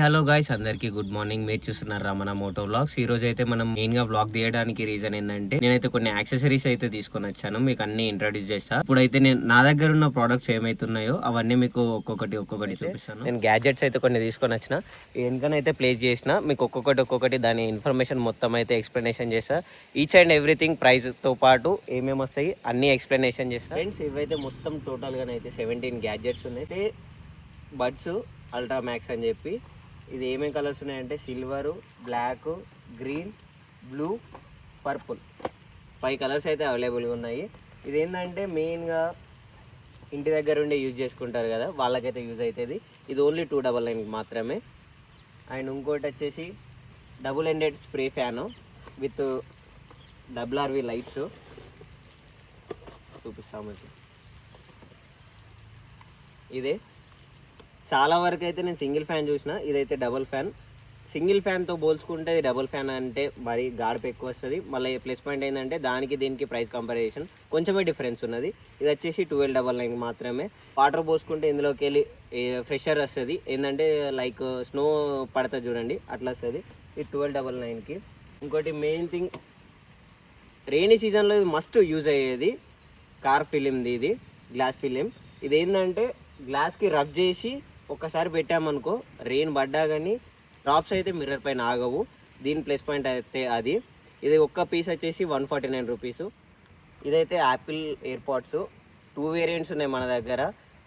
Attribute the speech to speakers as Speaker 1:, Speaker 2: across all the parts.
Speaker 1: Hello guys అందరికీ good morning మీరు చూస్తున్నారు రమణ మోటో వ్లాగ్స్ ఈ రోజు అయితే మనం మెయిన్గా వ్లాగ్ తీయడానికి రీజన్ ఏంటంటే నేనైతే కొన్ని యాక్సెసరీస్ అయితే తీసుకొని వచ్చాను. మీకు అన్ని ఇంట్రడ్యూస్ చేస్తా. ఇప్పుడైతే నేను నా దగ్గర ఉన్న ప్రోడక్ట్స్ ఏమైతున్నాయో అవన్నీ మీకు ఒక్కొక్కటి ఒక్కొక్కటి చూపిస్తాను. నేను గ్యాజెట్స్ అయితే కొన్ని తీసుకొని వచ్చిన. వెనకనైతే ప్లేస్ చేసిన. మీకు ఒక్కొక్కటి ఒక్కొక్కటి దాని ఇన్ఫర్మేషన్ మొత్తం అయితే ఎక్స్ప్లెనేషన్ చేస్తా. ఈచ్ అండ్ ఎవ్రీథింగ్ ప్రైస్తో పాటు ఏమేమి వస్తాయి అన్ని ఎక్స్ప్లెనేషన్ చేస్తా. ఫ్రెండ్స్ ఇవైతే మొత్తం టోటల్గా అయితే సెవెంటీన్ గ్యాజెట్స్ ఉన్నాయి బడ్స్ అల్ట్రా మ్యాక్స్ అని చెప్పి ఇది ఏమేమి కలర్స్ ఉన్నాయంటే silver black green blue purple. Five colours అయితే అవైలబుల్గా ఉన్నాయి. ఇది ఏంటంటే మెయిన్గా ఇంటి దగ్గర ఉండే యూజ్ చేసుకుంటారు కదా వాళ్ళకైతే యూజ్ అవుతుంది. ఇది ఓన్లీ టూ డబల్ నైన్ మాత్రమే. అండ్ ఇంకోటి వచ్చేసి double ended spray fan with double RV lights. చూపిస్తాము ఇదే. చాలా వరకు అయితే నేను సింగిల్ ఫ్యాన్ చూసిన ఇదైతే డబుల్ ఫ్యాన్. సింగిల్ ఫ్యాన్తో పోల్చుకుంటే ఇది డబుల్ ఫ్యాన్ అంటే మరి గాడిప ఎక్కువ వస్తుంది. మళ్ళీ ప్లస్ పాయింట్ ఏంటంటే దానికి దీనికి ప్రైస్ కంపారిజేషన్ కొంచెమే డిఫరెన్స్ ఉన్నది. ఇది వచ్చేసి ట్వెల్వ్ డబల్ నైన్ మాత్రమే. వాటర్ పోసుకుంటే ఇందులోకి వెళ్ళి ఫ్రెషర్ వస్తుంది. ఏంటంటే లైక్ స్నో పడుతుంది చూడండి అట్లా వస్తుంది. ఇది ట్వెల్వ్ డబల్ నైన్కి. ఇంకోటి మెయిన్ థింగ్ రెయినీ సీజన్లో ఇది మస్ట్ యూజ్ అయ్యేది. కార్ ఫిలింది ఇది గ్లాస్ ఫిలిం. ఇది ఏంటంటే గ్లాస్కి రబ్ చేసి ఒక్కసారి పెట్టామనుకో రెయిన్ పడ్డా కానీ డ్రాప్స్ అయితే మిర్రర్ పైన ఆగవు. దీని ప్లస్ పాయింట్ అయితే అది. ఇది ఒక్క పీస్ వచ్చేసి వన్ ఫార్టీ నైన్ రూపీస్ ఇదైతే యాపిల్ ఎయిర్పాడ్స్ టూ వేరియంట్స్ ఉన్నాయి మన దగ్గర.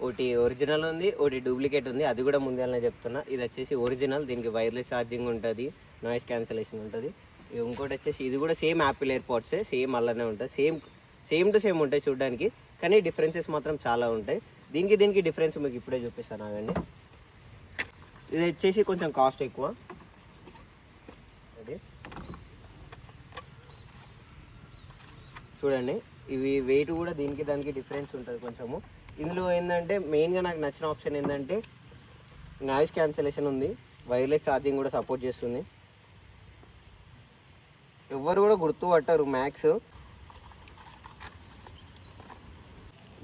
Speaker 1: ఒకటి ఒరిజినల్ ఉంది ఒకటి డూప్లికేట్ ఉంది. అది కూడా ముందుగానే చెప్తున్నా. ఇది వచ్చేసి ఒరిజినల్ దీనికి వైర్లెస్ ఛార్జింగ్ ఉంటుంది నాయిస్ క్యాన్సలేషన్ ఉంటుంది. ఇంకోటి వచ్చేసి ఇది కూడా సేమ్ యాపిల్ ఎయిర్పాడ్సే సేమ్ అలానే ఉంటుంది. సేమ్ సేమ్ టు సేమ్ ఉంటాయి చూడడానికి. కానీ డిఫరెన్సెస్ మాత్రం చాలా ఉంటాయి. దీనికి దీనికి డిఫరెన్స్ మీకు ఇప్పుడే చూపిస్తాను ఆగండి. ఇది వచ్చేసి కొంచెం కాస్ట్ ఎక్కువ. అది. చూడండి ఇవి వెయిట్ కూడా దీనికి దానికి డిఫరెన్స్ ఉంటుంది కొంచెము. ఇందులో ఏంటంటే మెయిన్గా నాకు నచ్చిన ఆప్షన్ ఏంటంటే నాయిస్ క్యాన్సలేషన్ ఉంది. వైర్లెస్ ఛార్జింగ్ కూడా సపోర్ట్ చేస్తుంది. ఎవరు కూడా గుర్తుపట్టరు మ్యాక్స్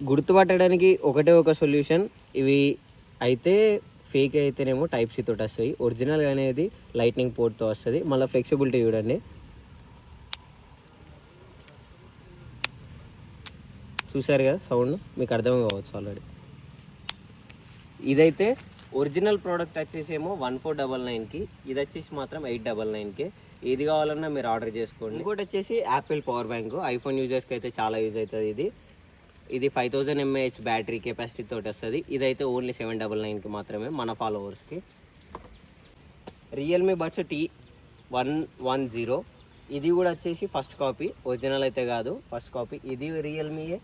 Speaker 1: గుర్తుపట్టడానికి ఒకటే ఒక సొల్యూషన్. ఇవి అయితే ఫేక్ అయితేనేమో టైప్ సి తోటి వస్తాయి. ఒరిజినల్ అనేది లైట్నింగ్ పోర్ట్తో వస్తుంది. మళ్ళీ ఫ్లెక్సిబిలిటీ చూడండి. చూసారు కదా సౌండ్ మీకు అర్థం కావచ్చు ఆల్రెడీ ఇదైతే ఒరిజినల్ ప్రోడక్ట్ వచ్చేసేమో వన్ ఫోర్ డబల్ నైన్కి ఇది వచ్చేసి మాత్రం ఎయిట్ డబల్ నైన్కి ఏది కావాలన్నా మీరు ఆర్డర్ చేసుకోండి. ఇంకోటి వచ్చేసి యాపిల్ పవర్ బ్యాంక్ ఐఫోన్ యూజర్స్కి అయితే చాలా యూజ్ అవుతుంది ఇది. ఇది five thousand mAh battery capacity తోటి వస్తుంది. ఇదైతే ఓన్లీ సెవెన్ డబల్ నైన్కి మాత్రమే మన ఫాలోవర్స్కి Realme buds T one one zero ఇది కూడా వచ్చేసి ఫస్ట్ కాపీ ఒరిజినల్ అయితే కాదు ఫస్ట్ కాపీ ఇది రియల్మీయే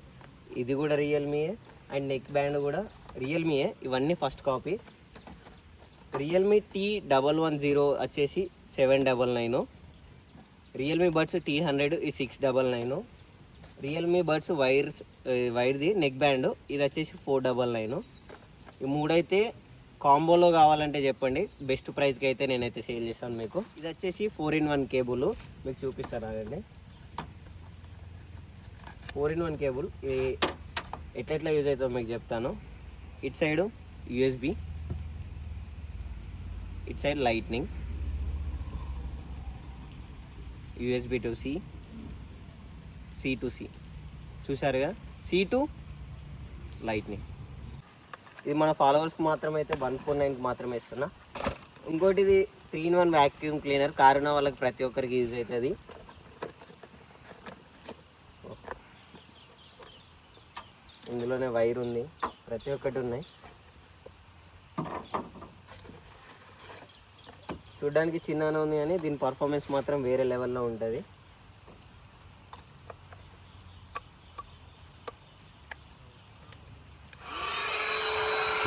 Speaker 1: ఇది కూడా రియల్మీయే అండ్ నెక్ బ్యాండ్ కూడా రియల్మీయే ఇవన్నీ first copy Realme T double one zero వచ్చేసి seven double nine Realme buds T hundred ఈ six double nine Realme buds wires వైర్ది neck band ఇది వచ్చేసి ఫోర్ డబల్ నైన్ ఈ మూడైతే కాంబోలో కావాలంటే చెప్పండి. బెస్ట్ ప్రైస్కి అయితే నేనైతే సేల్ చేస్తాను మీకు. ఇది వచ్చేసి ఫోర్ ఇన్ వన్ కేబుల్ మీకు చూపిస్తాను అదండి. ఫోర్ ఇన్ వన్ కేబుల్ ఇది ఎట్లెట్లా యూజ్ అవుతుందో మీకు చెప్తాను. It side USB it side lightning USB to C C to C చూసారుగా సి టు లైట్నింగ్ ఇది మన ఫాలోవర్స్కి మాత్రం అయితే వన్ ఫోర్ నైన్కి మాత్రమే ఇస్తున్నా. ఇంకోటి ఇది three in one vacuum cleaner కారున్న వాళ్ళకి ప్రతి ఒక్కరికి యూజ్ అవుతుంది ఇందులోనే వైర్ ఉంది. ప్రతి ఒక్కటి ఉన్నాయి. చూడ్డానికి చిన్నగానే ఉంది కానీ దీని పర్ఫార్మెన్స్ మాత్రం వేరే లెవెల్లో ఉంటుంది.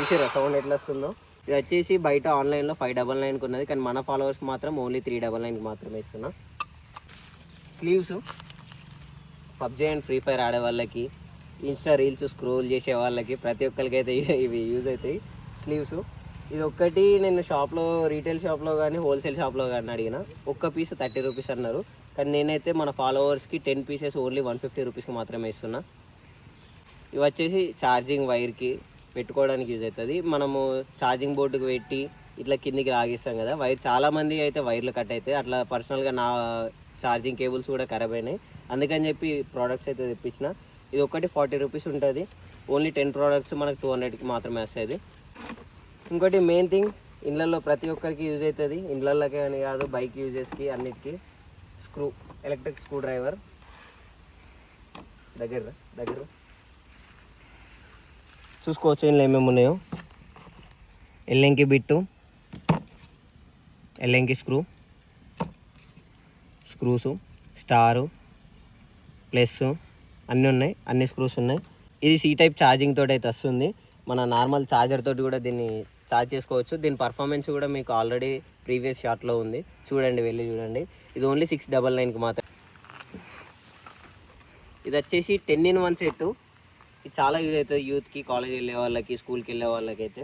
Speaker 1: చూసారా సౌండ్ ఎట్లా వస్తుందో? ఇది వచ్చేసి బయట ఆన్లైన్లో ఫైవ్ డబల్ నైన్కి ఉన్నది. కానీ మన ఫాలోవర్స్కి మాత్రం ఓన్లీ త్రీ డబల్ నైన్కి మాత్రమే ఇస్తున్నా. Sleeves PUBG and Free Fire ఆడే వాళ్ళకి ఇన్స్టా రీల్స్ స్క్రోల్ చేసే వాళ్ళకి ప్రతి ఒక్కరికి అయితే ఇవి యూజ్ అవుతాయి. స్లీవ్స్ ఇది ఒక్కటి నేను షాప్లో రీటైల్ షాప్లో కానీ హోల్సేల్ షాప్లో కానీ అడిగిన ఒక్క పీస్ థర్టీ రూపీస్ అన్నారు. కానీ నేనైతే మన ఫాలోవర్స్కి ten pieces only one fifty రూపీస్కి మాత్రమే ఇస్తున్నా. ఇవి వచ్చేసి ఛార్జింగ్ వైర్కి పెట్టుకోవడానికి యూజ్ అవుతుంది. మనము ఛార్జింగ్ బోర్డుకి పెట్టి ఇట్లా కిందికి లాగిస్తాం కదా. వైర్ చాలామంది అయితే వైర్లు కట్ అవుతాయి. అట్లా పర్సనల్గా నా ఛార్జింగ్ కేబుల్స్ కూడా ఖరాబ్ అయినాయి. అందుకని చెప్పి ప్రోడక్ట్స్ అయితే తెప్పించిన. ఇది ఒకటి ఫార్టీ రూపీస్ ఉంటుంది. ఓన్లీ టెన్ ప్రోడక్ట్స్ మనకు టూ హండ్రెడ్కి మాత్రమే వస్తుంది ఇంకోటి మెయిన్ థింగ్ ఇళ్ళల్లో ప్రతి ఒక్కరికి యూజ్ అవుతుంది. ఇళ్ళల్లోకే అని కాదు బైక్ యూజెస్కి అన్నిటికీ. స్క్రూ ఎలక్ట్రిక్ స్క్రూ డ్రైవర్ దగ్గర దగ్గర చూసుకోవచ్చు ఇందులో ఏమేమి ఉన్నాయో. ఎల్ఎంకి బిట్టు. ఎల్ఎంకి స్క్రూ. స్క్రూసు. స్టారు. ప్లస్ అన్నీ ఉన్నాయి. అన్ని స్క్రూస్ ఉన్నాయి. ఇది సి టైప్ ఛార్జింగ్ తోటి అయితే వస్తుంది. మన నార్మల్ ఛార్జర్ తోటి కూడా దీన్ని ఛార్జ్ చేసుకోవచ్చు. దీని పర్ఫార్మెన్స్ కూడా మీకు ఆల్రెడీ ప్రీవియస్ షాట్లో ఉంది. చూడండి వెళ్ళి చూడండి. ఇది ఓన్లీ సిక్స్ డబల్ నైన్కి మాత్రం ఇది వచ్చేసి టెన్ ఇన్ వన్ సెట్ ఇది చాలా యూజ్ అవుతుంది యూత్కి కాలేజ్ వెళ్ళే వాళ్ళకి స్కూల్కి వెళ్ళే వాళ్ళకి అయితే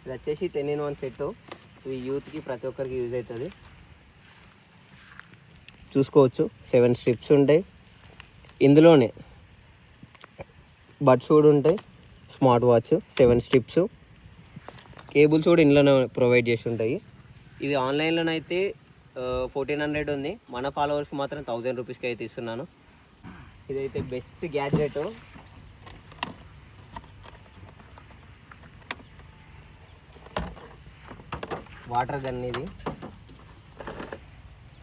Speaker 1: ఇది వచ్చేసి టెన్ ఇన్ వన్ సెట్ ఇది యూత్కి ప్రతి ఒక్కరికి యూజ్ అవుతుంది. చూసుకోవచ్చు. సెవెన్ స్ట్రిప్స్ ఉంటాయి. ఇందులోనే బడ్స్ కూడా ఉంటాయి. Smart watch seven strips cables కూడా ఇంట్లోనే ప్రొవైడ్ చేసి ఉంటాయి. ఇది ఆన్లైన్లోనైతే ఫోర్టీన్ హండ్రెడ్ ఉంది. మన ఫాలోవర్స్కి మాత్రం థౌజండ్ రూపీస్కి అయితే ఇస్తున్నాను. ఇదైతే బెస్ట్ గ్యాడ్జెట్ వాటర్ గన్ ఇది.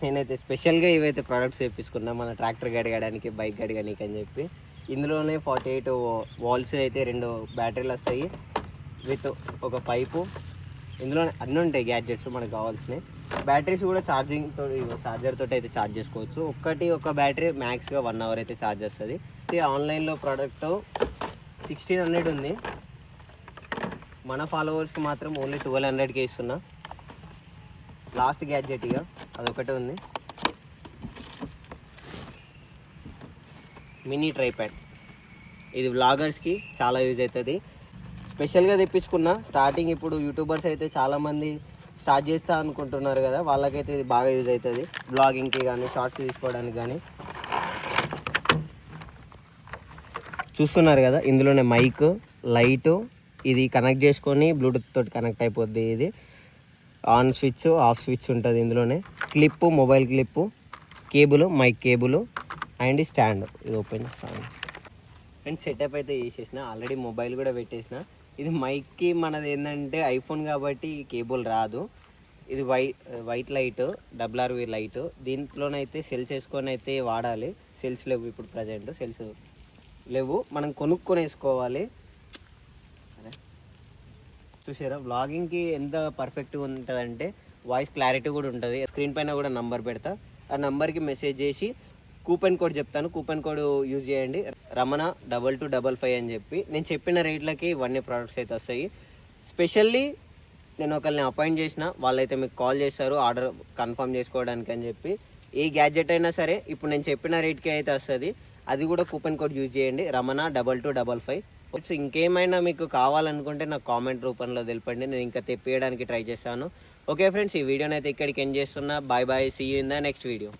Speaker 1: నేనైతే స్పెషల్గా ఇవైతే ప్రొడక్ట్స్ వేపించుకున్నా మన ట్రాక్టర్ గడగడానికి బైక్ గడగడానికి అని చెప్పి. ఇందులోనే ఫార్టీ ఎయిట్ వాల్స్ అయితే రెండు బ్యాటరీలు వస్తాయి. విత్ ఒక పైపు ఇందులోనే అన్నీ ఉంటాయి గ్యాడ్జెట్స్ మనకు కావాల్సినవి. బ్యాటరీస్ కూడా ఛార్జింగ్ తోటి ఛార్జర్ తోటి అయితే ఛార్జ్ చేసుకోవచ్చు. ఒక్కటి ఒక బ్యాటరీ మ్యాక్స్గా వన్ అవర్ అయితే ఛార్జ్ వస్తుంది ఇది ఆన్లైన్లో ప్రోడక్ట్ సిక్స్టీన్ హండ్రెడ్ ఉంది. మన ఫాలోవర్స్కి మాత్రం ఓన్లీ ట్వెల్వ్ హండ్రెడ్కి ఇస్తున్నా. లాస్ట్ గ్యాడ్జెట్ ఇక అదొకటి ఉంది. మినీ ట్రైప్యాడ్ ఇది వ్లాగర్స్కి చాలా యూజ్ అవుతుంది. స్పెషల్గా తెప్పించుకున్న. స్టార్టింగ్ ఇప్పుడు యూట్యూబర్స్ అయితే చాలామంది స్టార్ట్ చేస్తా అనుకుంటున్నారు కదా వాళ్ళకైతే ఇది బాగా యూజ్ అవుతుంది. బ్లాగింగ్కి కానీ షార్ట్స్ తీసుకోవడానికి కానీ చూస్తున్నారు కదా ఇందులోనే మైక్ లైట్ ఇది కనెక్ట్ చేసుకొని బ్లూటూత్ తోటి కనెక్ట్ అయిపోద్ది ఇది. ఆన్ స్విచ్ ఆఫ్ స్విచ్ ఉంటుంది ఇందులోనే. Clip mobile clip cable mic cable and stand ఇది ఓపెన్ చేస్తాను అండ్ సెటప్ అయితే చేసేసిన. ఆల్రెడీ మొబైల్ కూడా పెట్టేసిన. ఇది మైక్కి మనది ఏంటంటే ఐఫోన్ కాబట్టి కేబుల్ రాదు. ఇది white white light double RV light. దీంట్లోనైతే cells వేసుకొని అయితే వాడాలి. సెల్స్ లేవు ఇప్పుడు ప్రజెంట్. సెల్స్ లేవు. మనం కొనుక్కొని వేసుకోవాలి చూసారా? వ్లాగింగ్కి ఎంత పర్ఫెక్ట్గా ఉంటుందంటే వాయిస్ క్లారిటీ కూడా ఉంటుంది. స్క్రీన్ పైన కూడా నంబర్ పెడతా. ఆ నంబర్కి మెసేజ్ చేసి కూపన్ కోడ్ చెప్తాను. కూపన్ కోడ్ యూజ్ చేయండి. Ramana double two double five అని చెప్పి. నేను చెప్పిన రేట్లకి ఇవన్నీ ప్రోడక్ట్స్ అయితే వస్తాయి. స్పెషల్లీ నేను ఒకరిని అపాయింట్ చేసిన వాళ్ళైతే మీకు కాల్ చేస్తారు ఆర్డర్ కన్ఫర్మ్ చేసుకోవడానికి అని చెప్పి. ఏ గ్యాడ్జెట్ అయినా సరే ఇప్పుడు నేను చెప్పిన రేట్కి అయితే వస్తుంది. అది కూడా కూపన్ కోడ్ యూజ్ చేయండి. Ramana double two double five. ఇంకేమైనా మీకు కావాలనుకుంటే నాకు కామెంట్ రూపంలో తెలపండి. నేను ఇంకా తెప్పియడానికి ట్రై చేస్తాను. ఓకే ఫ్రెండ్స్ ఈ వీడియోని అయితే ఇక్కడికి ఎండ్ చేస్తున్నా. Bye bye see you in the next video